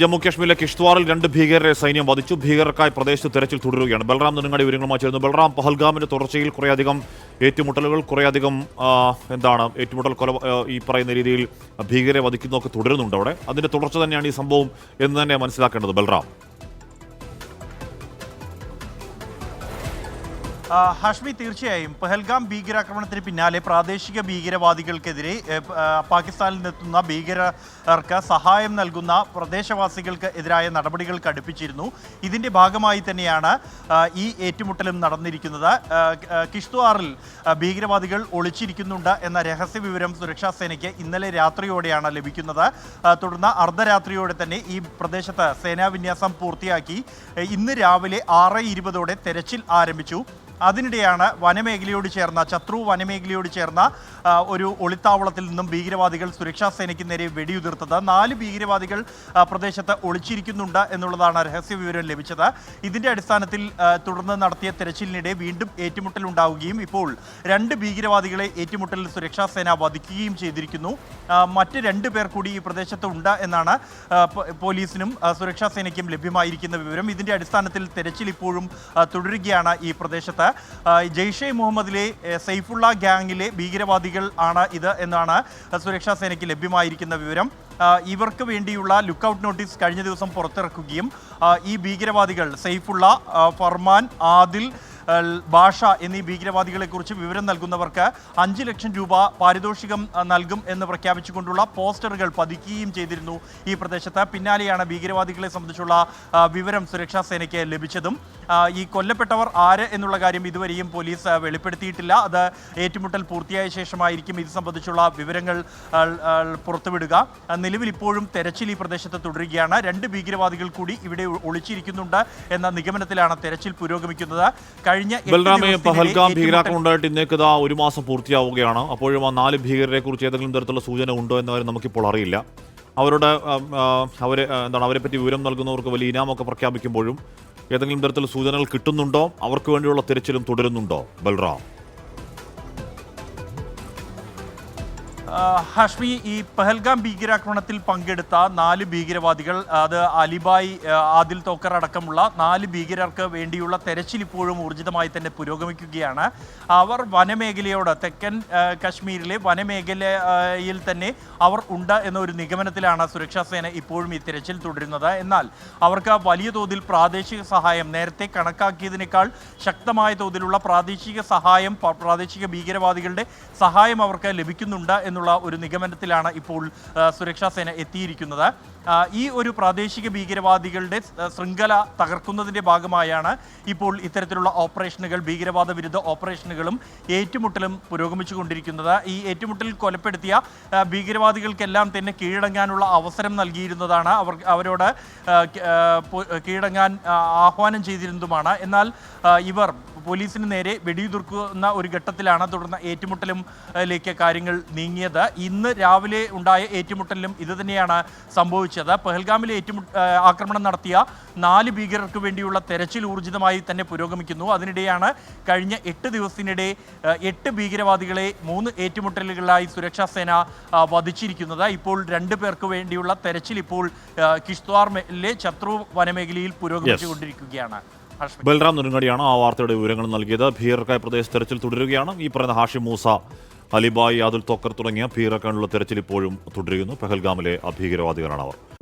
ജമ്മു കാശ്മീരിലെ കിഷ്ത്വാറിൽ രണ്ട് ഭീകരരെ സൈന്യം വധിച്ചു. ഭീകരർക്കായി പ്രദേശത്ത് തെരച്ചിൽ തുടരുകയാണ്. ബൽറാം നെടുങ്ങാടി വിവരങ്ങളുമായി ചേർന്നു ബൽറാം പഹൽഗാമിന്റെ തുടർച്ചയിൽ കുറേയധികം ഏറ്റുമുട്ടലുകൾ കുറേയധികം എന്താണ് ഏറ്റുമുട്ടൽ കൊല ഈ പറയുന്ന രീതിയിൽ ഭീകരരെ വധിക്കുന്നതൊക്കെ തുടരുന്നുണ്ട് അവിടെ. അതിന്റെ തുടർച്ച തന്നെയാണ് ഈ സംഭവം എന്ന് തന്നെ മനസ്സിലാക്കേണ്ടത് ബൽറാം. ഹാഷ്മി തീർച്ചയായും. പഹൽഗാം ഭീകരാക്രമണത്തിന് പിന്നാലെ പ്രാദേശിക ഭീകരവാദികൾക്കെതിരെ പാകിസ്ഥാനിൽ നിന്നെത്തുന്ന ഭീകരർക്ക് സഹായം നൽകുന്ന പ്രദേശവാസികൾക്ക് എതിരായ നടപടികൾ കടുപ്പിച്ചിരുന്നു. ഇതിന്റെ ഭാഗമായി തന്നെയാണ് ഈ ഏറ്റുമുട്ടലും നടന്നിരിക്കുന്നത്. കിഷ്ത്വാറിൽ ഭീകരവാദികൾ ഒളിച്ചിരിക്കുന്നുണ്ട് എന്ന രഹസ്യ വിവരം സുരക്ഷാ സേനയ്ക്ക് ഇന്നലെ രാത്രിയോടെയാണ് ലഭിക്കുന്നത്. തുടർന്ന് അർദ്ധരാത്രിയോടെ തന്നെ ഈ പ്രദേശത്ത് സേനാവിന്യാസം പൂർത്തിയാക്കി. ഇന്ന് രാവിലെ ആറ് ഇരുപതോടെ തെരച്ചിൽ ആരംഭിച്ചു. അതിനിടെയാണ് വനമേഖലയോട് ചേർന്ന ശത്രു വനമേഖലയോട് ചേർന്ന ഒരു ഒളിത്താവളത്തിൽ നിന്നും ഭീകരവാദികൾ സുരക്ഷാ സേനയ്ക്ക് നേരെ വെടിയുതിർത്തത്. നാല് ഭീകരവാദികൾ പ്രദേശത്ത് ഒളിച്ചിരിക്കുന്നുണ്ട് എന്നുള്ളതാണ് രഹസ്യ വിവരം ലഭിച്ചത്. ഇതിന്റെ അടിസ്ഥാനത്തിൽ തുടർന്ന് നടത്തിയ തെരച്ചിലിനിടെ വീണ്ടും ഏറ്റുമുട്ടൽ ഉണ്ടാവുകയും ഇപ്പോൾ രണ്ട് ഭീകരവാദികളെ ഏറ്റുമുട്ടലിൽ സുരക്ഷാ സേന വധിക്കുകയും ചെയ്തിരിക്കുന്നു. മറ്റ് രണ്ട് പേർ കൂടി ഈ പ്രദേശത്ത് ഉണ്ട് എന്നാണ് പോലീസിനും സുരക്ഷാ സേനയ്ക്കും ലഭ്യമായിരിക്കുന്ന വിവരം. ഇതിന്റെ അടിസ്ഥാനത്തിൽ തെരച്ചിൽ ഇപ്പോഴും തുടരുകയാണ് ഈ പ്രദേശത്ത്. ജെയ്ഷെ മുഹമ്മദിലെ സൈഫുള്ള ഗ്യാങ്ങിലെ ഭീകരവാദികൾ ആണ് ഇത് എന്നാണ് സുരക്ഷാ സേനയ്ക്ക് ലഭ്യമായിരിക്കുന്ന വിവരം. ഇവർക്ക് വേണ്ടിയുള്ള ലുക്കൌട്ട് നോട്ടീസ് കഴിഞ്ഞ ദിവസം പുറത്തിറക്കുകയും ഈ ഭീകരവാദികൾ സൈഫുള്ള ഫർമാൻ ആദിൽ ഭാഷ എന്നീ ഭീകരവാദികളെ കുറിച്ച് വിവരം നൽകുന്നവർക്ക് അഞ്ച് ലക്ഷം രൂപ പാരിതോഷികം നൽകും എന്ന് പ്രഖ്യാപിച്ചുകൊണ്ടുള്ള പോസ്റ്ററുകൾ പതിക്കുകയും ചെയ്തിരുന്നു ഈ പ്രദേശത്ത്. പിന്നാലെയാണ് ഭീകരവാദികളെ സംബന്ധിച്ചുള്ള വിവരം സുരക്ഷാ സേനയ്ക്ക് ലഭിച്ചതും. ഈ കൊല്ലപ്പെട്ടവർ ആര് എന്നുള്ള കാര്യം ഇതുവരെയും പോലീസ് വെളിപ്പെടുത്തിയിട്ടില്ല. അത് ഏറ്റുമുട്ടൽ പൂർത്തിയായ ശേഷമായിരിക്കും ഇത് സംബന്ധിച്ചുള്ള വിവരങ്ങൾ പുറത്തുവിടുക. നിലവിൽ ഇപ്പോഴും തെരച്ചിൽ ഈ പ്രദേശത്ത് തുടരുകയാണ്. രണ്ട് ഭീകരവാദികൾ കൂടി ഇവിടെ ഒളിച്ചിരിക്കുന്നുണ്ട് എന്ന നിഗമനത്തിലാണ് തെരച്ചിൽ പുരോഗമിക്കുന്നത്. കഴിഞ്ഞ എട്ട് ബൽറാമെ ദിവസത്തിനിടെ പഹൽഗാം ഏറ്റുമുട്ടൽ- ഇന്നേക്കതാ ഒരു മാസം പൂർത്തിയാവുകയാണ്. അപ്പോഴും ആ നാല് ഭീകരരെ കുറിച്ച് ഏതെങ്കിലും തരത്തിലുള്ള സൂചന ഉണ്ടോ എന്നവരെ നമുക്കിപ്പോൾ അറിയില്ല. അവരുടെ അവർ എന്താണ് അവരെ പറ്റി വിവരം നൽകുന്നവർക്ക് വലിയ ഇനാമൊക്കെ പ്രഖ്യാപിക്കുമ്പോഴും ഏതെങ്കിലും തരത്തിലുള്ള സൂചനകൾ കിട്ടുന്നുണ്ടോ? അവർക്ക് വേണ്ടിയുള്ള തിരച്ചിലും തുടരുന്നുണ്ടോ? ബൽറാം. ഹാഷ്മി ഈ പഹൽഗാം ഭീകരാക്രമണത്തിൽ പങ്കെടുത്ത നാല് ഭീകരവാദികൾ അത് അലിബായ് ആദിൽ തോക്കർ അടക്കമുള്ള നാല് ഭീകരർക്ക് വേണ്ടിയുള്ള തെരച്ചിൽ ഇപ്പോഴും ഊർജിതമായി തന്നെ പുരോഗമിക്കുകയാണ്. അവർ വനമേഖലയോട് തെക്കൻ കാശ്മീരിലെ വനമേഖലയിൽ തന്നെ അവർ ഉണ്ട് എന്നൊരു നിഗമനത്തിലാണ് സുരക്ഷാ സേന ഇപ്പോഴും ഈ തെരച്ചിൽ തുടരുന്നത്. എന്നാൽ അവർക്ക് വലിയ തോതിൽ പ്രാദേശിക സഹായം നേരത്തെ കണക്കാക്കിയതിനേക്കാൾ ശക്തമായ തോതിലുള്ള പ്രാദേശിക സഹായം പ്രാദേശിക ഭീകരവാദികളുടെ സഹായം അവർക്ക് ലഭിക്കുന്നുണ്ട് എന്നുള്ള ഒരു നിഗമനത്തിലാണ് ഇപ്പോൾ സുരക്ഷാ സേന എത്തിയിരിക്കുന്നത്. ഈ ഒരു പ്രാദേശിക ഭീകരവാദികളുടെ ശൃംഖല തകർക്കുന്നതിന്റെ ഭാഗമായാണ് ഇപ്പോൾ ഇത്തരത്തിലുള്ള ഓപ്പറേഷനുകൾ ഭീകരവാദ വിരുദ്ധ ഓപ്പറേഷനുകളും ഏറ്റുമുട്ടലും പുരോഗമിച്ചുകൊണ്ടിരിക്കുന്നത്. ഈ ഏറ്റുമുട്ടലിൽ കൊലപ്പെടുത്തിയ ഭീകരവാദികൾക്കെല്ലാം തന്നെ കീഴടങ്ങാനുള്ള അവസരം നൽകിയിരുന്നതാണ് അവർ അവരോട് കീഴടങ്ങാൻ ആഹ്വാനം ചെയ്തിരുന്നതുമാണ്. എന്നാൽ ഇവർ പോലീസിന് നേരെ വെടിയുതിർക്കുന്ന ഒരു ഘട്ടത്തിലാണ് തുടർന്ന് ഏറ്റുമുട്ടലും ആ, ലേക്ക് കാര്യങ്ങൾ നീങ്ങിയത്. ഇന്ന് രാവിലെ ഉണ്ടായ ഏറ്റുമുട്ടലിലും ഇത് തന്നെയാണ് സംഭവിച്ചത്. പെഹൽഗാമിലെ ഏറ്റുമു ആക്രമണം നടത്തിയ നാല് ഭീകരർക്ക് വേണ്ടിയുള്ള തെരച്ചിൽ ഊർജിതമായി തന്നെ പുരോഗമിക്കുന്നു. അതിനിടെയാണ് കഴിഞ്ഞ എട്ട് ദിവസത്തിനിടെ എട്ട് ഭീകരവാദികളെ മൂന്ന് ഏറ്റുമുട്ടലുകളായി സുരക്ഷാ സേന വധിച്ചിരിക്കുന്നത്. ഇപ്പോൾ രണ്ടു പേർക്ക് വേണ്ടിയുള്ള തെരച്ചിൽ ഇപ്പോൾ കിഷ്ത്വാറിലെ ശത്രു വനമേഖലയിൽ പുരോഗമിച്ചുകൊണ്ടിരിക്കുകയാണ്. ബൽറാം നെടുങ്ങടിയാണ് ആ വാർത്തയുടെ വിവരങ്ങൾ നൽകിയത്. ഭീകരർക്കായി പ്രദേശത്ത് തെരച്ചിൽ തുടരുകയാണ്. ഈ പറയുന്ന ഹാഷി മൂസ അലിബായി അതുൽ തോക്കർ തുടങ്ങിയ ഭീകരർക്കാനുള്ള തെരച്ചിൽ ഇപ്പോഴും തുടരുന്നു. പെഹൽഗാമിലെ ഭീകരവാദികളാണ് അവർ